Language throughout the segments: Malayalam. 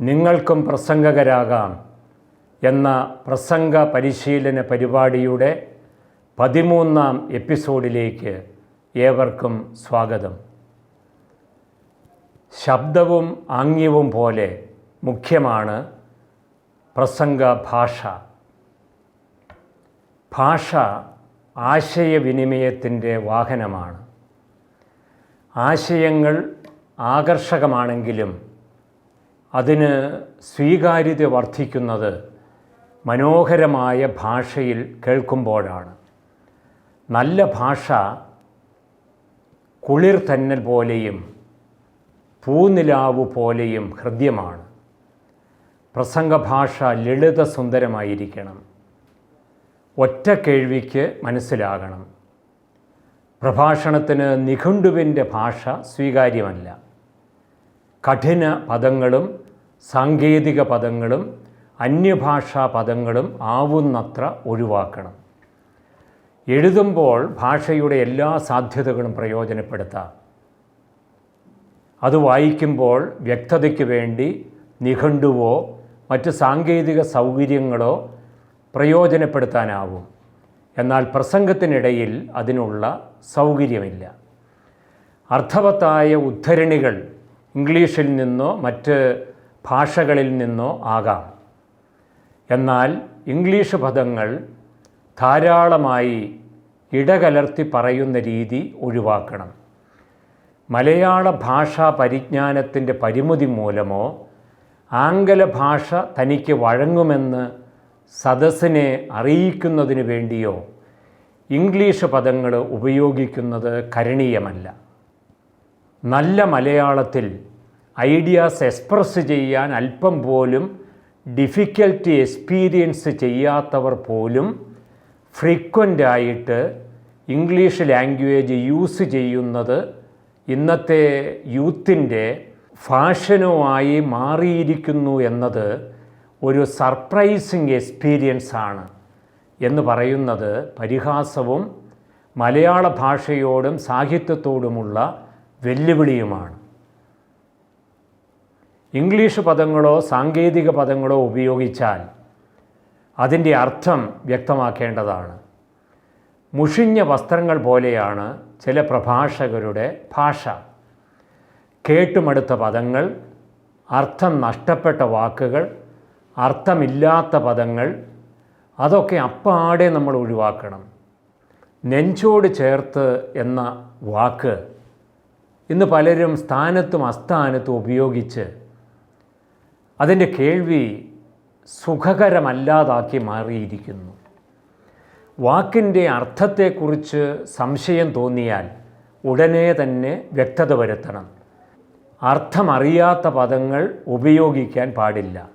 നിങ്ങൾക്കും പ്രസംഗകരാകാം എന്ന പ്രസംഗ പരിശീലന പരിപാടിയുടെ പതിമൂന്നാം എപ്പിസോഡിലേക്ക് ഏവർക്കും സ്വാഗതം. ശബ്ദവും ആംഗ്യവും പോലെ മുഖ്യമാണ് പ്രസംഗ ഭാഷ. ഭാഷ ആശയവിനിമയത്തിന്റെ വാഹനമാണ്. ആശയങ്ങൾ ആകർഷകമാണെങ്കിലും അതിന് സ്വീകാര്യത വർദ്ധിക്കുന്നത് മനോഹരമായ ഭാഷയിൽ കേൾക്കുമ്പോഴാണ്. നല്ല ഭാഷ കുളിർ തന്നൽ പോലെയും പൂനിലാവ് പോലെയും ഹൃദ്യമാണ്. പ്രസംഗഭാഷ ലളിത സുന്ദരമായിരിക്കണം. ഒറ്റ കേൾവിക്ക് മനസ്സിലാകണം. പ്രഭാഷണത്തിന് നിഘണ്ടുവിന്റെ ഭാഷ സ്വീകാര്യമല്ല. കഠിന പദങ്ങളും സാങ്കേതിക പദങ്ങളും അന്യഭാഷാ പദങ്ങളും ആവുന്നത്ര ഒഴിവാക്കണം. എഴുതുമ്പോൾ ഭാഷയുടെ എല്ലാ സാധ്യതകളും പ്രയോജനപ്പെടുത്താം. അത് വായിക്കുമ്പോൾ വ്യക്തതയ്ക്ക് വേണ്ടി നിഘണ്ടുവോ മറ്റ് സാങ്കേതിക സൗകര്യങ്ങളോ പ്രയോജനപ്പെടുത്താനാവും. എന്നാൽ പ്രസംഗത്തിനിടയിൽ അതിനുള്ള സൗകര്യമില്ല. അർത്ഥവത്തായ ഉദ്ധരണികൾ ഇംഗ്ലീഷിൽ നിന്നോ മറ്റ് ഭാഷകളിൽ നിന്നോ ആകാം. എന്നാൽ ഇംഗ്ലീഷ് പദങ്ങൾ ധാരാളമായി ഇടകലർത്തി പറയുന്ന രീതി ഒഴിവാക്കണം. മലയാള ഭാഷാ പരിജ്ഞാനത്തിന്റെ പരിമിതി മൂലമോ ആംഗല ഭാഷ തനിക്ക് വഴങ്ങുമെന്ന് സദസ്സിനെ അറിയിക്കുന്നതിന് വേണ്ടിയോ ഇംഗ്ലീഷ് പദങ്ങൾ ഉപയോഗിക്കുന്നത് കരണീയമല്ല. നല്ല മലയാളത്തിൽ ഐഡിയാസ് എക്സ്പ്രസ് ചെയ്യാൻ അല്പം പോലും ഡിഫിക്കൽട്ടി എക്സ്പീരിയൻസ് ചെയ്യാത്തവർ പോലും ഫ്രീക്വന്റ് ആയിട്ട് ഇംഗ്ലീഷ് ലാംഗ്വേജ് യൂസ് ചെയ്യുന്നത് ഇന്നത്തെ യൂത്തിന്റെ ഫാഷനുമായി മാറിയിരിക്കുന്നു എന്നത് ഒരു സർപ്രൈസിങ് എക്സ്പീരിയൻസ് ആണ് എന്ന് പറയുന്നത് പരിഹാസവും മലയാള ഭാഷയോടും സാഹിത്യത്തോടുമുള്ള വെല്ലുവിളിയുമാണ്. ഇംഗ്ലീഷ് പദങ്ങളോ സാങ്കേതിക പദങ്ങളോ ഉപയോഗിച്ചാൽ അതിന്റെ അർത്ഥം വ്യക്തമാക്കേണ്ടതാണ്. മുഷിഞ്ഞ വസ്ത്രങ്ങൾ പോലെയാണ് ചില പ്രഭാഷകരുടെ ഭാഷ. കേട്ടുമടുത്ത പദങ്ങൾ അർത്ഥം നഷ്ടപ്പെട്ട വാക്കുകൾ അർത്ഥമില്ലാത്ത പദങ്ങൾ അതൊക്കെ അപ്പാടെ നമ്മൾ ഒഴിവാക്കണം. നെഞ്ചോട് ചേർത്ത് എന്ന വാക്ക് ഇന്ന് പലരും സ്ഥാനത്തും അസ്ഥാനത്തും ഉപയോഗിച്ച് അതിന്റെ കേൾവി സുഖകരമല്ലാതാക്കി മാറിയിരിക്കുന്നു. വാക്കിന്റെ അർത്ഥത്തെക്കുറിച്ച് സംശയം തോന്നിയാൽ ഉടനെ തന്നെ വ്യക്തത വരുത്തണം. അർത്ഥമറിയാത്ത പദങ്ങൾ ഉപയോഗിക്കാൻ പാടില്ല.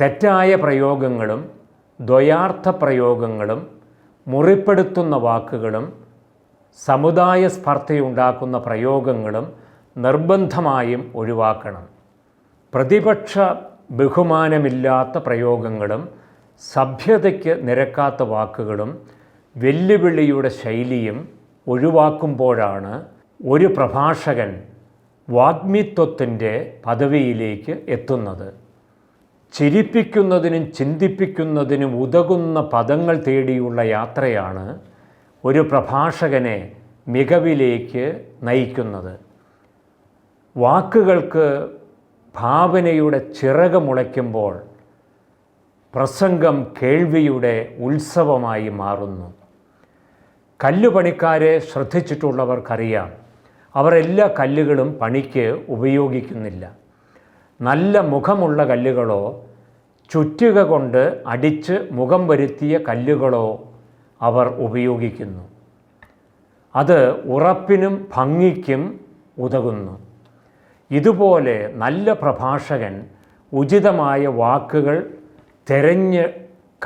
തെറ്റായ പ്രയോഗങ്ങളും ദ്വയാർത്ഥ പ്രയോഗങ്ങളും മുറിപ്പെടുത്തുന്ന വാക്കുകളും സമുദായ സ്പർദ്ധയുണ്ടാക്കുന്ന പ്രയോഗങ്ങളും നിർബന്ധമായും ഒഴിവാക്കണം. പ്രതിപക്ഷ ബഹുമാനമില്ലാത്ത പ്രയോഗങ്ങളും സഭ്യതയ്ക്ക് നിരക്കാത്ത വാക്കുകളും വെല്ലുവിളിയുടെ ശൈലിയും ഒഴിവാക്കുമ്പോഴാണ് ഒരു പ്രഭാഷകൻ വാഗ്മിത്വത്തിന്റെ പദവിയിലേക്ക് എത്തുന്നത്. ചിരിപ്പിക്കുന്നതിനും ചിന്തിപ്പിക്കുന്നതിനും ഉതകുന്ന പദങ്ങൾ തേടിയുള്ള യാത്രയാണ് ഒരു പ്രഭാഷകനെ മികവിലേക്ക് നയിക്കുന്നത്. വാക്കുകൾക്ക് ഭാവനയുടെ ചിറക് മുളയ്ക്കുമ്പോൾ പ്രസംഗം കേൾവിയുടെ ഉത്സവമായി മാറുന്നു. കല്ലുപണിക്കാരെ ശ്രദ്ധിച്ചിട്ടുള്ളവർക്കറിയാം അവർ എല്ലാ കല്ലുകളും പണിക്ക് ഉപയോഗിക്കുന്നില്ല. നല്ല മുഖമുള്ള കല്ലുകളോ ചുറ്റുക കൊണ്ട് അടിച്ച് മുഖം വരുത്തിയ കല്ലുകളോ അവർ ഉപയോഗിക്കുന്നു. അത് ഉറപ്പിനും ഭംഗിക്കും ഉതകുന്നു. ഇതുപോലെ നല്ല പ്രഭാഷകൻ ഉചിതമായ വാക്കുകൾ തിരഞ്ഞ്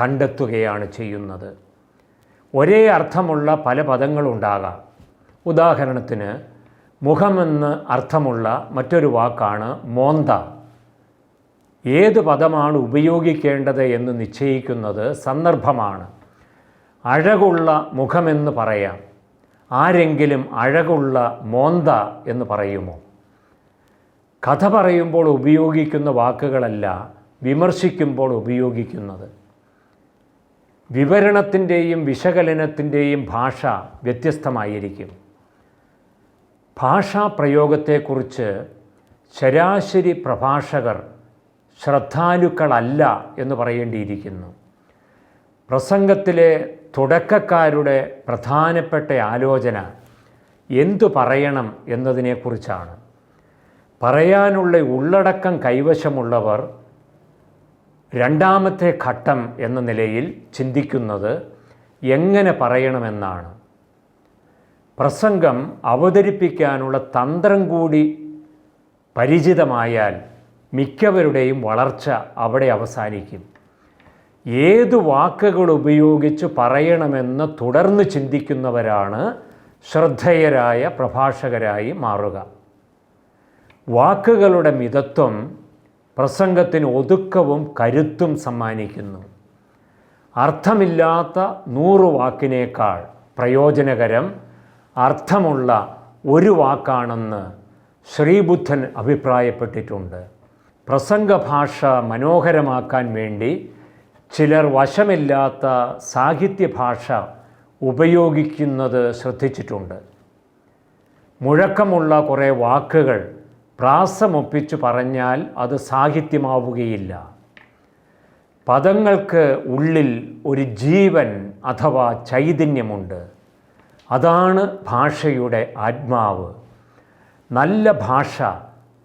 കണ്ടെത്തുകയാണ് ചെയ്യുന്നത്. ഒരേ അർത്ഥമുള്ള പല പദങ്ങളുണ്ടാകാം. ഉദാഹരണത്തിന് മുഖമെന്ന് അർത്ഥമുള്ള മറ്റൊരു വാക്കാണ് മോന്ത. ഏത് പദമാണ് ഉപയോഗിക്കേണ്ടത് എന്ന് നിശ്ചയിക്കുന്നത് സന്ദർഭമാണ്. അഴകുള്ള മുഖമെന്ന് പറയാം. ആരെങ്കിലും അഴകുള്ള മോന്ത എന്ന് പറയുമോ? കഥ പറയുമ്പോൾ ഉപയോഗിക്കുന്ന വാക്കുകളല്ല വിമർശിക്കുമ്പോൾ ഉപയോഗിക്കുന്നത്. വിവരണത്തിന്റെയും വിശകലനത്തിന്റെയും ഭാഷ വ്യത്യസ്തമായിരിക്കും. ഭാഷാ പ്രയോഗത്തെക്കുറിച്ച് ശരാശരി പ്രഭാഷകർ ശ്രദ്ധാലുക്കളല്ല എന്ന് പറയേണ്ടിയിരിക്കുന്നു. പ്രസംഗത്തിലെ തുടക്കക്കാരുടെ പ്രധാനപ്പെട്ട ആലോചന എന്തു പറയണം എന്നതിനെക്കുറിച്ചാണ്. പറയാനുള്ള ഉള്ളടക്കം കൈവശമുള്ളവർ രണ്ടാമത്തെ ഘട്ടം എന്ന നിലയിൽ ചിന്തിക്കുന്നത് എങ്ങനെ പറയണമെന്നാണ്. പ്രസംഗം അവതരിപ്പിക്കാനുള്ള തന്ത്രം കൂടി പരിചിതമായാൽ മിക്കവരുടെയും വളർച്ച അവിടെ അവസാനിക്കും. ഏതു വാക്കുകൾ ഉപയോഗിച്ച് പറയണമെന്ന് തുടർന്ന് ചിന്തിക്കുന്നവരാണ് ശ്രദ്ധേയരായ പ്രഭാഷകരായി മാറുക. വാക്കുകളുടെ മിതത്വം പ്രസംഗത്തിന് ഒതുക്കവും കരുത്തും സമ്മാനിക്കുന്നു. അർത്ഥമില്ലാത്ത നൂറ് വാക്കിനേക്കാൾ പ്രയോജനകരം അർത്ഥമുള്ള ഒരു വാക്കാണെന്ന് ശ്രീബുദ്ധൻ അഭിപ്രായപ്പെട്ടിട്ടുണ്ട്. പ്രസംഗഭാഷ മനോഹരമാക്കാൻ വേണ്ടി ചിലർ വശമില്ലാത്ത സാഹിത്യഭാഷ ഉപയോഗിക്കുന്നത് ശ്രദ്ധിച്ചിട്ടുണ്ട്. മുഴക്കമുള്ള കുറേ വാക്കുകൾ പ്രാസമൊപ്പിച്ചു പറഞ്ഞാൽ അത് സാഹിത്യമാവുകയില്ല. പദങ്ങൾക്ക് ഉള്ളിൽ ഒരു ജീവൻ അഥവാ ചൈതന്യമുണ്ട്. അതാണ് ഭാഷയുടെ ആത്മാവ്. നല്ല ഭാഷ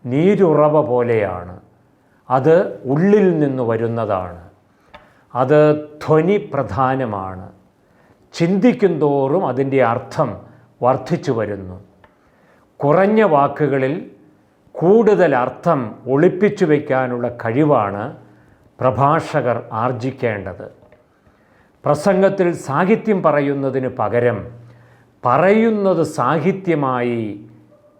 നീരുറവ പോലെയാണ്. അത് ഉള്ളിൽ നിന്ന് വരുന്നതാണ്. അത് ധ്വനി പ്രധാനമാണ്. ചിന്തിക്കും തോറും അതിന്റെ അർത്ഥം വർദ്ധിച്ചു വരുന്നു. കുറഞ്ഞ വാക്കുകളിൽ കൂടുതൽ അർത്ഥം ഒളിപ്പിച്ചു വയ്ക്കാനുള്ള കഴിവാണ് പ്രഭാഷകർ ആർജിക്കേണ്ടത്. പ്രസംഗത്തിൽ സാഹിത്യം പറയുന്നതിന് പകരം പറയുന്നത് സാഹിത്യമായി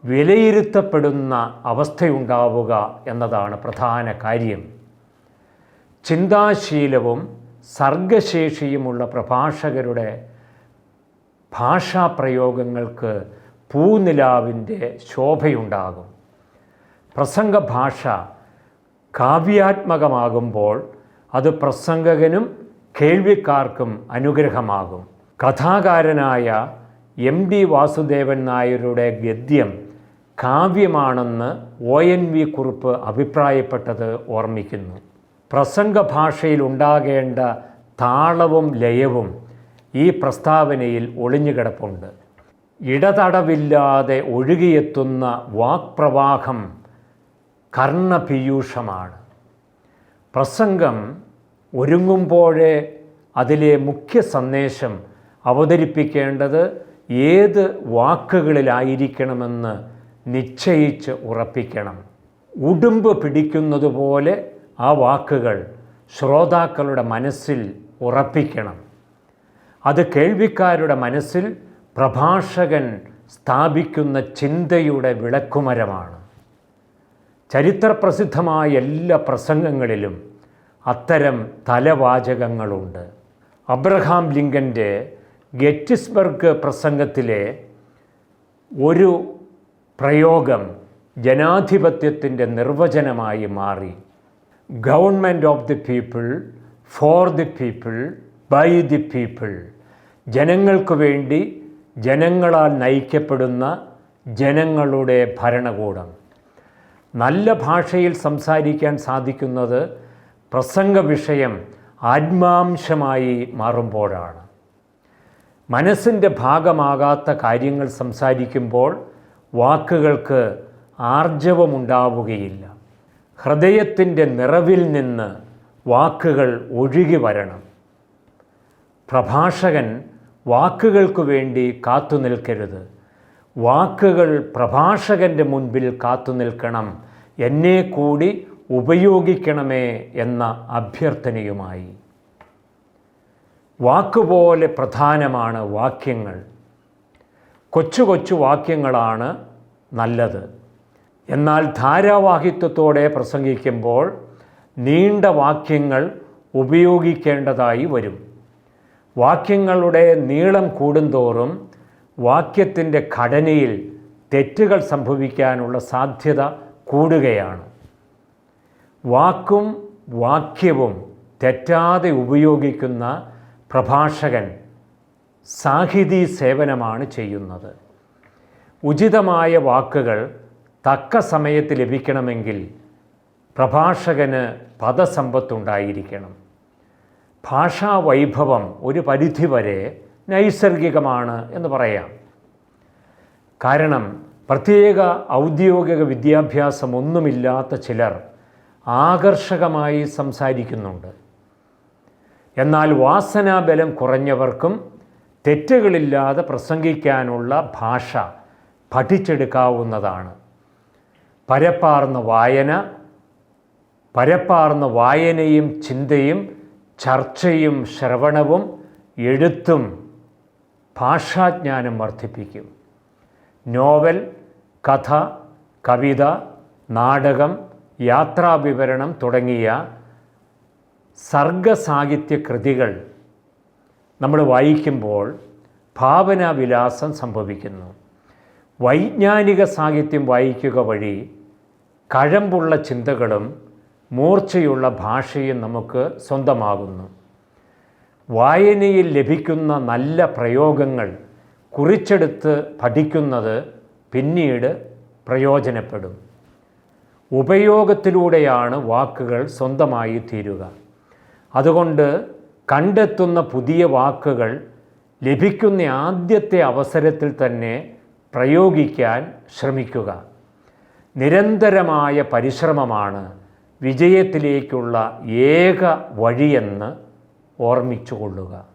വിലയിരുത്തപ്പെടുന്ന അവസ്ഥയുണ്ടാവുക എന്നതാണ് പ്രധാന കാര്യം. ചിന്താശീലവും സർഗശേഷിയുമുള്ള പ്രഭാഷകരുടെ ഭാഷാപ്രയോഗങ്ങൾക്ക് പൂനിലാവിന്റെ ശോഭയുണ്ടാകും. പ്രസംഗഭാഷ കാവ്യാത്മകമാകുമ്പോൾ അത് പ്രസംഗകനും കേൾവിക്കാർക്കും അനുഗ്രഹമാകും. കഥാകാരനായ എം ഡി വാസുദേവൻ നായരുടെ ഗദ്യം കാവ്യമാണെന്ന് ഒ എൻ വി കുറിപ്പ് അഭിപ്രായപ്പെട്ടത് ഓർമ്മിക്കുന്നു. പ്രസംഗഭാഷയിൽ ഉണ്ടാകേണ്ട താളവും ലയവും ഈ പ്രസ്താവനയിൽ ഒളിഞ്ഞുകിടപ്പുണ്ട്. ഇടതടവില്ലാതെ ഒഴുകിയെത്തുന്ന വാക്പ്രവാഹം കർണപീയൂഷമാണ്. പ്രസംഗം ഒരുങ്ങുമ്പോഴേ അതിലെ മുഖ്യ സന്ദേശം അവതരിപ്പിക്കേണ്ടത് ഏത് വാക്കുകളിലായിരിക്കണമെന്ന് നിശ്ചയിച്ച് ഉറപ്പിക്കണം. ഉടുമ്പ് പിടിക്കുന്നതുപോലെ ആ വാക്കുകൾ ശ്രോതാക്കളുടെ മനസ്സിൽ ഉറപ്പിക്കണം. അത് കേൾവിക്കാരുടെ മനസ്സിൽ പ്രഭാഷകൻ സ്ഥാപിക്കുന്ന ചിന്തയുടെ വിളക്കുമരമാണ്. ചരിത്രപ്രസിദ്ധമായ എല്ലാ പ്രസംഗങ്ങളിലും അത്തരം തലവാചകങ്ങളുണ്ട്. അബ്രഹാം ലിങ്കന്റെ ഗെറ്റിസ്ബർഗ് പ്രസംഗത്തിലെ ഒരു പ്രയോഗം ജനാധിപത്യത്തിന്റെ നിർവചനമായി മാറി. Government of the people for the people by the people. ജനങ്ങൾക്ക് വേണ്ടി ജനങ്ങളാൽ നയിക്കപ്പെടുന്ന ജനങ്ങളുടെ ഭരണകൂടം. നല്ല ഭാഷയിൽ സംസാരിക്കാൻ സാധിക്കുന്നത് പ്രസംഗ വിഷയം ആത്മാംശമായി മാറുമ്പോഴാണ്. മനസ്സിന്റെ ഭാഗമാകാത്ത കാര്യങ്ങൾ സംസാരിക്കുമ്പോൾ വാക്കുകൾക്ക് ആർജവമുണ്ടാവുകയില്ല. ഹൃദയത്തിന്റെ നിറവിൽ നിന്ന് വാക്കുകൾ ഒഴുകി വരണം. പ്രഭാഷകൻ വാക്കുകൾക്ക് വേണ്ടി കാത്തു നിൽക്കരുത്. വാക്കുകൾ പ്രഭാഷകന്റെ മുൻപിൽ കാത്തു നിൽക്കണം. എന്നെ കൂടി ഉപയോഗിക്കണമേ എന്ന അഭ്യർത്ഥനയുമായി. വാക്കുപോലെ പ്രധാനമാണ് വാക്യങ്ങൾ. കൊച്ചു കൊച്ചു വാക്യങ്ങളാണ് നല്ലത്. എന്നാൽ ധാരാവാഹിത്വത്തോടെ പ്രസംഗിക്കുമ്പോൾ നീണ്ട വാക്യങ്ങൾ ഉപയോഗിക്കേണ്ടതായി വരും. വാക്യങ്ങളുടെ നീളം കൂടുന്തോറും വാക്യത്തിന്റെ ഘടനയിൽ തെറ്റുകൾ സംഭവിക്കാനുള്ള സാധ്യത കൂടുകയാണ്. വാക്കും വാക്യവും തെറ്റാതെ ഉപയോഗിക്കുന്ന പ്രഭാഷകൻ സാഹിതി സേവനമാണ് ചെയ്യുന്നത്. ഉചിതമായ വാക്കുകൾ തക്ക സമയത്ത് ലഭിക്കണമെങ്കിൽ പ്രഭാഷകന് പദസമ്പത്തുണ്ടായിരിക്കണം. ഭാഷാ വൈഭവം ഒരു പരിധിവരെ നൈസർഗികമാണ് എന്ന് പറയാം. കാരണം പ്രത്യേക ഔദ്യോഗിക വിദ്യാഭ്യാസമൊന്നുമില്ലാത്ത ചിലർ ആകർഷകമായി സംസാരിക്കുന്നുണ്ട്. എന്നാൽ വാസനാബലം കുറഞ്ഞവർക്കും തെറ്റുകളില്ലാതെ പ്രസംഗിക്കാനുള്ള ഭാഷ പഠിച്ചെടുക്കാവുന്നതാണ്. പരപ്പാർന്ന വായന പരപ്പാർന്ന വായനയും ചിന്തയും ചർച്ചയും ശ്രവണവും എഴുത്തും ഭാഷാജ്ഞാനം വർദ്ധിപ്പിക്കും. നോവൽ കഥ കവിത നാടകം യാത്രാവിവരണം തുടങ്ങിയ സർഗസാഹിത്യ കൃതികൾ നമ്മൾ വായിക്കുമ്പോൾ ഭാവനാവിലാസം സംഭവിക്കുന്നു. വൈജ്ഞാനിക സാഹിത്യം വായിക്കുക വഴി കഴമ്പുള്ള ചിന്തകളും മൂർച്ചയുള്ള ഭാഷയും നമുക്ക് സ്വന്തമാകുന്നു. വായനയിൽ ലഭിക്കുന്ന നല്ല പ്രയോഗങ്ങൾ കുറിച്ചെടുത്ത് പഠിക്കുന്നത് പിന്നീട് പ്രയോജനപ്പെടും. ഉപയോഗത്തിലൂടെയാണ് വാക്കുകൾ സ്വന്തമായി തീരുക. അതുകൊണ്ട് കണ്ടെത്തുന്ന പുതിയ വാക്കുകൾ ലഭിക്കുന്ന ആദ്യത്തെ അവസരത്തിൽ തന്നെ പ്രയോഗിക്കാൻ ശ്രമിക്കുക. നിരന്തരമായ പരിശ്രമമാണ് വിജയത്തിലേക്കുള്ള ഏക വഴിയെന്ന് ഓർമ്മിച്ചുകൊള്ളുക